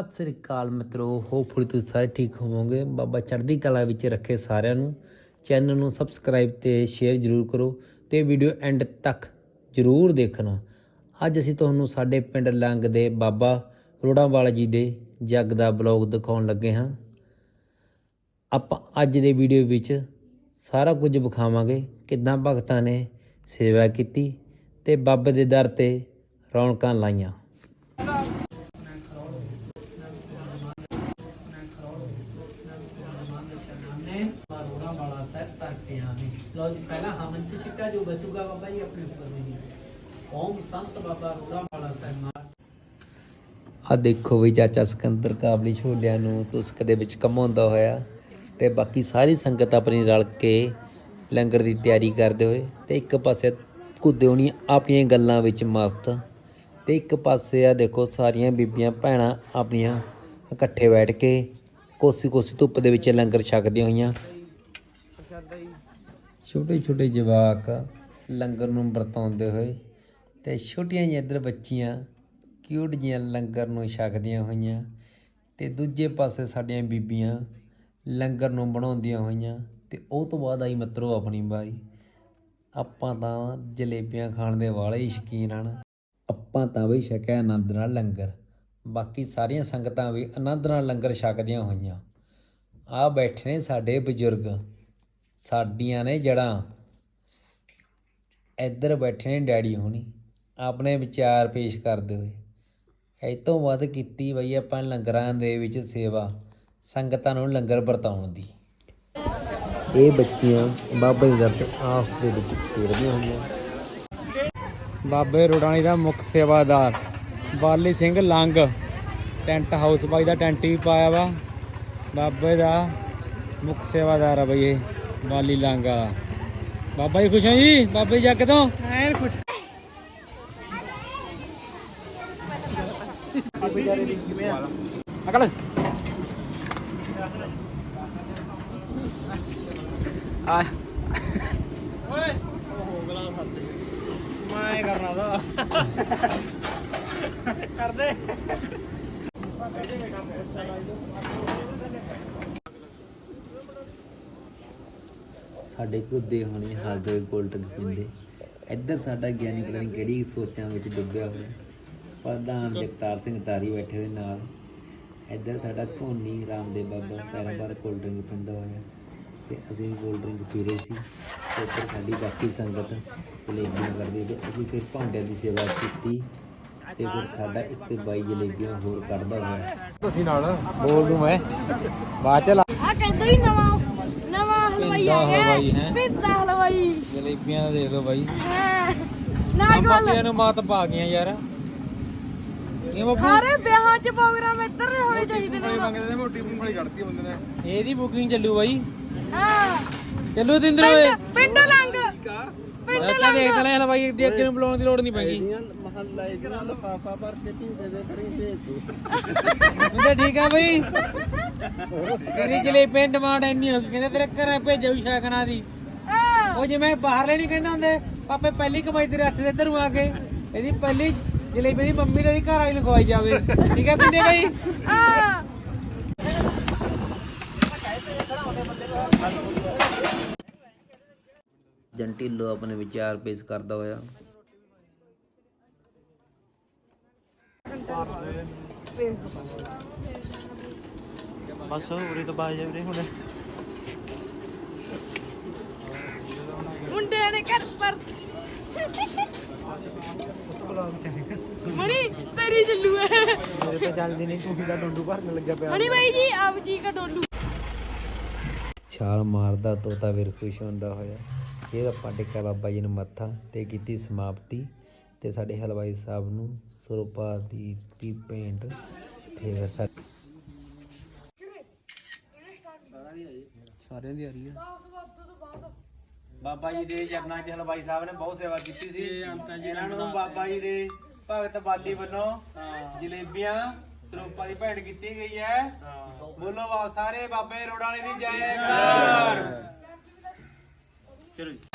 ਸਤਿ ਸ੍ਰੀ ਅਕਾਲ ਮਿੱਤਰੋ ਹੋਪਫੁਲੀ ਤੁਸੀਂ ਸਾਰੇ ਠੀਕ ਹੋਵੋਗੇ। ਬਾਬਾ ਚੜ੍ਹਦੀ ਕਲਾ ਵਿੱਚ ਰੱਖੇ ਸਾਰਿਆਂ ਨੂੰ। ਚੈਨਲ ਨੂੰ ਸਬਸਕ੍ਰਾਈਬ ਤੇ ਸ਼ੇਅਰ ਜ਼ਰੂਰ ਕਰੋ ਤੇ ਵੀਡੀਓ ਐਂਡ ਤੱਕ ਜ਼ਰੂਰ ਦੇਖਣਾ। ਅੱਜ ਅਸੀਂ ਤੁਹਾਨੂੰ ਸਾਡੇ ਪਿੰਡ ਲੰਗ ਦੇ ਬਾਬਾ ਰੋੜਾਵਾਲਾ ਜੀ ਦੇ ਜੱਗ ਦਾ ਬਲੌਗ ਦਿਖਾਉਣ ਲੱਗੇ ਹਾਂ। ਆਪਾਂ ਅੱਜ ਦੇ ਵੀਡੀਓ ਵਿੱਚ ਸਾਰਾ ਕੁਝ ਵਿਖਾਵਾਂਗੇ, ਕਿੱਦਾਂ ਭਗਤਾਂ ਨੇ ਸੇਵਾ ਕੀਤੀ ਤੇ ਬਾਬੇ ਦੇ ਦਰ ਤੇ ਰੌਣਕਾਂ ਲਾਈਆਂ ਨੇ ਮਾਰੋੜਾ ਵਾਲਾ ਸੈਟ ਕਰਕੇ ਆਨੇ ਲੋ ਜੀ, ਪਹਿਲਾ ਹਮਨ ਚ ਸਿੱਕਾ ਜੋ ਬਚੂਗਾ ਬਾਬਾ ਜੀ ਆਪਣੇ ਉੱਪਰ ਨਹੀਂ ਓਮ ਸੰਤ ਬਾਬਾ ਆ ਦੇਖੋ ਵੀ ਚਾਚਾ ਸਿਕੰਦਰ ਕਾਬਲੀ ਛੋਲਿਆਂ ਨੂੰ ਤੁਸਕ ਦੇ ਵਿੱਚ ਕਮਾਉਂਦਾ ਹੋਇਆ ਤੇ ਬਾਕੀ ਸਾਰੀ ਸੰਗਤ ਆਪਣੀ ਰਲ ਕੇ ਲੰਗਰ ਦੀ ਤਿਆਰੀ ਕਰਦੇ ਹੋਏ ਤੇ ਇੱਕ ਪਾਸੇ ਕੁੱਦੇ ਹੋਣੀ ਆਪਣੀਆਂ ਗੱਲਾਂ ਵਿੱਚ ਮਸਤ ਤੇ ਇੱਕ ਪਾਸੇ ਆ ਦੇਖੋ ਸਾਰੀਆਂ ਬੀਬੀਆਂ ਭੈਣਾਂ ਆਪਣੀਆਂ ਇਕੱਠੇ ਬੈਠ ਕੇ ਕੋਸੀ ਕੋਸੀ ਧੁੱਪ ਦੇ ਵਿੱਚ ਲੰਗਰ ਛਕਦੀਆਂ ਹੋਈਆਂ। ਛੋਟੇ ਛੋਟੇ ਜਵਾਕ ਲੰਗਰ ਨੂੰ ਵਰਤਾਉਂਦੇ ਹੋਏ ਤੇ ਛੋਟੀਆਂ ਜਿਹੀਆਂ ਇੱਧਰ ਬੱਚੀਆਂ ਕਿਊਟ ਜਿਹੀਆਂ ਲੰਗਰ ਨੂੰ ਛਕਦੀਆਂ ਹੋਈਆਂ ਤੇ ਦੂਜੇ ਪਾਸੇ ਸਾਡੀਆਂ ਬੀਬੀਆਂ ਲੰਗਰ ਨੂੰ ਬਣਾਉਂਦੀਆਂ ਹੋਈਆਂ ਤੇ ਉਹ ਤੋਂ ਬਾਅਦ ਆਈ ਮਿੱਤਰੋ ਆਪਣੀ ਵਾਰੀ। ਆਪਾਂ ਤਾਂ ਜਲੇਬੀਆਂ ਖਾਣ ਦੇ ਵਾਲੇ ਹੀ ਸ਼ੌਕੀਨ ਹਨ। ਆਪਾਂ ਤਾਂ ਵੀ ਛਕਿਆ ਆਨੰਦ ਨਾਲ ਲੰਗਰ। ਬਾਕੀ ਸਾਰੀਆਂ ਸੰਗਤਾਂ ਵੀ ਆਨੰਦ ਨਾਲ ਲੰਗਰ ਛਕਦੀਆਂ ਹੋਈਆਂ। ਆ ਬੈਠੇ ਨੇ ਸਾਡੇ ਬਜ਼ੁਰਗ। ਸਾਡੀਆਂ ਨੇ ਜੜਾਂ ਇੱਧਰ ਬੈਠੇ ਨੇ ਡੈਡੀ ਹੋਣੀ। ਆਪਣੇ ਵਿਚਾਰ ਪੇਸ਼ ਕਰਦੇ ਹੋਏ। ਇਹ ਤੋਂ ਵੱਧ ਕੀਤੀ ਬਈ ਆਪਾਂ ਲੰਗਰਾਂ ਦੇ ਵਿੱਚ ਸੇਵਾ, ਸੰਗਤਾਂ ਨੂੰ ਲੰਗਰ ਵਰਤਾਉਣ ਦੀ। ਇਹ ਬੱਚੀਆਂ ਬਾਬਾ ਜੀ ਦਰ ਤੇ ਆਪਸ ਦੇ ਵਿੱਚ ਖੇਡਦੀਆਂ ਹੋਈਆਂ। ਬਾਬੇ ਰੋਡਾਣੀ ਦਾ ਮੁੱਖ ਸੇਵਾਦਾਰ, ਬਾਲੀ ਸਿੰਘ ਲੰਗ। ਟੈਂਟ ਹਾਊਸ ਬਾਈ ਦਾ ਟੈਂਟ ਵੀ ਪਾਇਆ ਵਾ। ਬਾਬੇ ਦਾ ਮੁੱਖ ਸੇਵਾਦਾਰ ਆ ਬਈ ਇਹ। ਬਾਲੀ ਲੰਗ ਵਾਲਾ। ਬਾਬਾ ਜੀ ਖੁਸ਼ ਹੋ ਜੀ? ਬਾਬੇ ਜੀ ਜੱਗ ਤੋਂ? ਐਨ ਖੁਸ਼। ਅਕਲ। ਆ। ਓਏ ਮੈਂ ਕਰਨਾ ਦਾ ਕਰਦੇ। ਸਾਡੇ ਕੁੱਦੇ ਹੋਣੇ ਹਾਜ਼ਰ ਗੋਲਡਨ ਪਿੰਦੇ ਇੱਧਰ ਸਾਡਾ ਗਿਆਨੀ ਪਤਾ ਨਹੀਂ ਕਿਹੜੀ ਸੋਚਾਂ ਵਿੱਚ ਡੁੱਬਿਆ ਹੋਇਆ। ਪ੍ਰਧਾਨ ਜਗਤਾਰ ਸਿੰਘ ਤਾਰੀ ਬੈਠੇ ਦੇ ਨਾਲ। ਇੱਧਰ ਸਾਡਾ ਧੋਨੀ ਰਾਮਦੇਵ ਬਾਬਾ ਪੈਰਾਂ ਪਰ ਕੋਲਡ ਡਰਿੰਕ ਪਿੰਦਾ ਹੋਇਆ। ਤੇ ਅਸੀਂ ਵੀ ਕੋਲਡ ਡਰਿੰਕ ਪੀ ਰਹੇ ਸੀ। ਤੇ ਇੱਧਰ ਸਾਡੀ ਬਾਕੀ ਸੰਗਤ ਜਲੇਬੀਆਂ ਕਰਦੀ ਤੇ ਅਸੀਂ ਫਿਰ ਭਾਂਡਿਆਂ ਦੀ ਸੇਵਾ ਕੀਤੀ। ਤੇ ਫਿਰ ਸਾਡਾ ਇੱਕ ਬਾਈ ਜਲੇਬੀਆਂ ਹੋਰ ਕੱਢਦਾ ਹੋਇਆ। ਤੁਸੀਂ ਨਾਲ ਬੋਲ ਦੂੰ ਮੈਂ। ਬਾਅਦ ਚ ਆ ਕਹਿੰਦਾ ਹੀ ਨਵਾਂ ਆ ਹਲਵਾਈ ਹੈਂ? ਪਿੰਡਾ ਹਲਵਾਈ। ਜਲੇਬੀਆਂ ਦਾ ਦੇਖ ਲਓ ਬਾਈ। ਨਾ ਗੱਲ। ਨੂੰ ਮਾਤ ਪਾ ਗਈਆਂ ਯਾਰ। ਇਹ ਬੱਬੂ ਸਾਰੇ ਵਿਆਹਾਂ 'ਚ ਪ੍ਰੋਗਰਾਮ ਇੱਧਰ ਦੇ ਹੋਣੇ ਚਾਹੀਦੇ ਨੇ ਮੰਗਦੇ ਨੇ ਮੋਟੀ ਮੂੰਗਲੀ ਕੱਢਤੀ ਬੰਦੇ ਨੇ। ਇਹਦੀ ਬੁਕਿੰਗ ਚੱਲੂ ਬਾਈ। ਹਾਂ। ਚੱਲੂ ਦਿੰਦਰ ਓਏ ਪਿੰਡ ਲੰਗ ਅੱਛਾ ਦੇਖ ਲੈ ਹਲਵਾਈ ਦੀ ਅੱਗੇ ਨੂੰ ਬੁਲਾਉਣ ਦੀ ਲੋੜ ਨਹੀਂ ਪੈਗੀ ਤੇ ਠੀਕ ਆ ਬਈ। ਤੇਰੀ ਜਲੇਬੀ ਡਿਮਾਂਡ ਇੰਨੀ ਹੋ ਗਈ ਕਹਿੰਦੇ ਤੇਰੇ ਘਰੇ ਭੇਜੂ ਸ਼ਾਕਣਾ ਦੀ। ਹਾਂ। ਉਹ ਜਿਵੇਂ ਬਾਹਰਲੇ ਨਹੀਂ ਕਹਿੰਦੇ ਹੁੰਦੇ ਪਾਪੇ ਪਹਿਲੀ ਕਮਾਈ ਤੇਰੇ ਹੱਥ ਦੇ ਇੱਧਰੋਂ ਆ ਕੇ ਇਹਦੀ ਪਹਿਲੀ ਜਲੇਬੀ ਦੀ ਮੰਮੀ ਦੇ ਘਰ ਵਾਲੀ ਨੂੰ ਖਵਾਈ ਜਾਵੇ। ਠੀਕ ਹੈ ਪਿੰਦੇ ਬਈ? ਹਾਂ। ਜੰਟੀਲੋ ਆਪਣੇ ਵਿਚਾਰ ਪੇਸ਼ ਕਰਦਾ ਹੋਇਆ। ਬਸ ਉਰੇ ਤੋਂ ਬਾਜ ਉਰੇ ਹੁਣ। ਮੁੰਡਿਆਂ ਨੇ ਘਰ ਪਰ ਮਣੀ ਤੇਰੀ ਜੱਲੂ ਹੈ। ਮੇਰੇ ਤੇ ਚੱਲਦੀ ਨਹੀਂ ਤੂੰ ਦਾ ਡੋਡੂ ਭਰਨ ਲੱਗਿਆ ਪਿਆ। ਮਣੀ ਭਾਈ ਜੀ ਆਪ ਜੀ ਕਾ ਡੋਲੂ। ਛਾਲ ਮਾਰਦਾ ਤੋਤਾ ਵੀਰ ਖੁਸ਼ ਹੁੰਦਾ ਹੋਇਆ। ਫਿਰ ਆਪਾਂ ਟੇਕਿਆ ਬਾਬਾ ਜੀ ਨੂੰ ਮੱਥਾ ਤੇ ਕੀਤੀ ਸਮਾਪਤੀ ਤੇ ਸਾਡੇ ਹਲਵਾਈ ਸਾਹਿਬ ਨੂੰ ਸਰੂਪਾ ਦੀ ਤੀ ਪੇਂਟ ਤੇ ਸਾ- ਸਾਰਿਆਂ ਦੀ ਆ ਰਹੀ ਹੈ ਬਾਬਾ ਜੀ ਦੇ ਚਰਨਾਂ 'ਚ ਹਲਵਾਈ ਸਾਹਿਬ ਨੇ ਬਹੁਤ ਸੇਵਾ ਕੀਤੀ ਸੀ। ਇਹਨਾਂ ਨੂੰ ਬਾਬਾ ਜੀ ਦੇ ਭਗਤ ਬਾਲੀ ਵੱਲੋਂ ਜਲੇਬੀਆਂ ਸਰੂਪਾਂ ਦੀ ਭੇਂਟ ਕੀਤੀ ਗਈ ਹੈ। ਬੋਲੋ ਸਾਰੇ ਬਾਬੇ ਰੋੜਾਂ ਵਾਲੇ ਦੀ ਜੈ ਕਾਰ Tira aí.